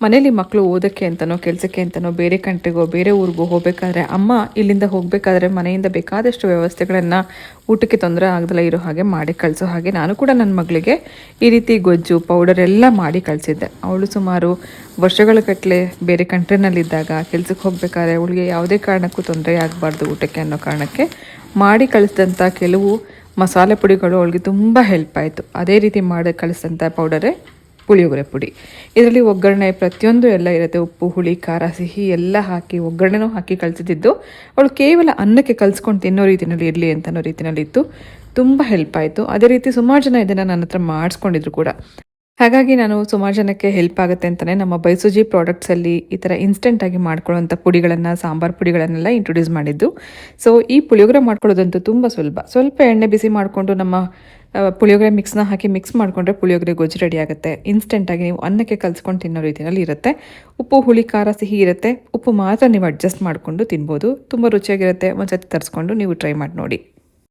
ಮನೇಲಿ ಮಕ್ಕಳು ಓದೋಕ್ಕೆ ಅಂತನೋ, ಕೆಲಸಕ್ಕೆ ಅಂತನೋ, ಬೇರೆ ಕಂಟ್ರಿಗೋ, ಬೇರೆ ಊರಿಗೋ ಹೋಗಬೇಕಾದ್ರೆ ಅಮ್ಮ ಇಲ್ಲಿಂದ ಹೋಗಬೇಕಾದ್ರೆ ಮನೆಯಿಂದ ಬೇಕಾದಷ್ಟು ವ್ಯವಸ್ಥೆಗಳನ್ನು ಊಟಕ್ಕೆ ತೊಂದರೆ ಆಗದಲ್ಲ ಇರೋ ಹಾಗೆ ಮಾಡಿ ಕಳಿಸೋ ಹಾಗೆ ನಾನು ಕೂಡ ನನ್ನ ಮಗಳಿಗೆ ಈ ರೀತಿ ಗೊಜ್ಜು, ಪೌಡರ್ ಎಲ್ಲ ಮಾಡಿ ಕಳಿಸಿದ್ದೆ. ಅವಳು ಸುಮಾರು ವರ್ಷಗಳ ಗಟ್ಟಲೆ ಬೇರೆ ಕಂಟ್ರಿನಲ್ಲಿದ್ದಾಗ ಕೆಲಸಕ್ಕೆ ಹೋಗಬೇಕಾದ್ರೆ ಅವಳಿಗೆ ಯಾವುದೇ ಕಾರಣಕ್ಕೂ ತೊಂದರೆ ಆಗಬಾರ್ದು ಊಟಕ್ಕೆ ಅನ್ನೋ ಕಾರಣಕ್ಕೆ ಮಾಡಿ ಕಳಿಸಿದಂಥ ಕೆಲವು ಮಸಾಲೆ ಪುಡಿಗಳು ಅವಳಿಗೆ ತುಂಬ ಹೆಲ್ಪ್ ಆಯಿತು. ಅದೇ ರೀತಿ ಮಾಡಿ ಕಳಿಸಿದಂಥ ಪೌಡರೇ ಪುಳಿಯೋಗರೆ ಪುಡಿ. ಇದರಲ್ಲಿ ಒಗ್ಗರಣೆ ಪ್ರತಿಯೊಂದು ಎಲ್ಲ ಇರುತ್ತೆ. ಉಪ್ಪು, ಹುಳಿ, ಖಾರ, ಸಿಹಿ ಎಲ್ಲ ಹಾಕಿ ಒಗ್ಗರಣೆನೂ ಹಾಕಿ ಕಳಿಸಿದ್ದು. ಅವಳು ಕೇವಲ ಅನ್ನಕ್ಕೆ ಕಲಿಸ್ಕೊಂಡು ತಿನ್ನೋ ರೀತಿಯಲ್ಲಿ ಇರಲಿ ಅಂತ ಅನ್ನೋ ರೀತಿಯಲ್ಲಿ ಇತ್ತು. ತುಂಬ ಹೆಲ್ಪ್ ಆಯಿತು. ಅದೇ ರೀತಿ ಸುಮಾರು ಜನ ಇದನ್ನು ನನ್ನ ಹತ್ರ ಮಾಡಿಸ್ಕೊಂಡಿದ್ರು ಕೂಡ. ಹಾಗಾಗಿ ನಾನು ಸುಮಾರು ಜನಕ್ಕೆ ಹೆಲ್ಪ್ ಆಗುತ್ತೆ ಅಂತಲೇ ನಮ್ಮ ಬೈಸೂಜಿ ಪ್ರಾಡಕ್ಟ್ಸಲ್ಲಿ ಈ ಥರ ಇನ್ಸ್ಟೆಂಟಾಗಿ ಮಾಡ್ಕೊಳ್ಳೋಂಥ ಪುಡಿಗಳನ್ನು, ಸಾಂಬಾರು ಪುಡಿಗಳನ್ನೆಲ್ಲ ಇಂಟ್ರೊಡ್ಯೂಸ್ ಮಾಡಿದ್ದು. ಸೊ ಈ ಪುಳಿಯೋಗರೆ ಮಾಡ್ಕೊಳ್ಳೋದಂತೂ ತುಂಬ ಸುಲಭ. ಸ್ವಲ್ಪ ಎಣ್ಣೆ ಬಿಸಿ ಮಾಡಿಕೊಂಡು ನಮ್ಮ ಪುಳಿಯೋಗರೆ ಮಿಕ್ಸ್ನ ಹಾಕಿ ಮಿಕ್ಸ್ ಮಾಡಿಕೊಂಡ್ರೆ ಪುಳಿಯೋಗರೆ ಗೊಜ್ಜು ರೆಡಿ ಆಗುತ್ತೆ. ಇನ್ಸ್ಟೆಂಟಾಗಿ ನೀವು ಅನ್ನಕ್ಕೆ ಕಲಿಸ್ಕೊಂಡು ತಿನ್ನೋ ರೀತಿಯಲ್ಲಿ ಇರುತ್ತೆ. ಉಪ್ಪು, ಹುಳಿ, ಖಾರ, ಸಿಹಿ ಇರುತ್ತೆ. ಉಪ್ಪು ಮಾತ್ರ ನೀವು ಅಡ್ಜಸ್ಟ್ ಮಾಡಿಕೊಂಡು ತಿನ್ಬೋದು. ತುಂಬ ರುಚಿಯಾಗಿರುತ್ತೆ. ಒಂದ್ಸತಿ ತರಿಸ್ಕೊಂಡು ನೀವು ಟ್ರೈ ಮಾಡಿ ನೋಡಿ.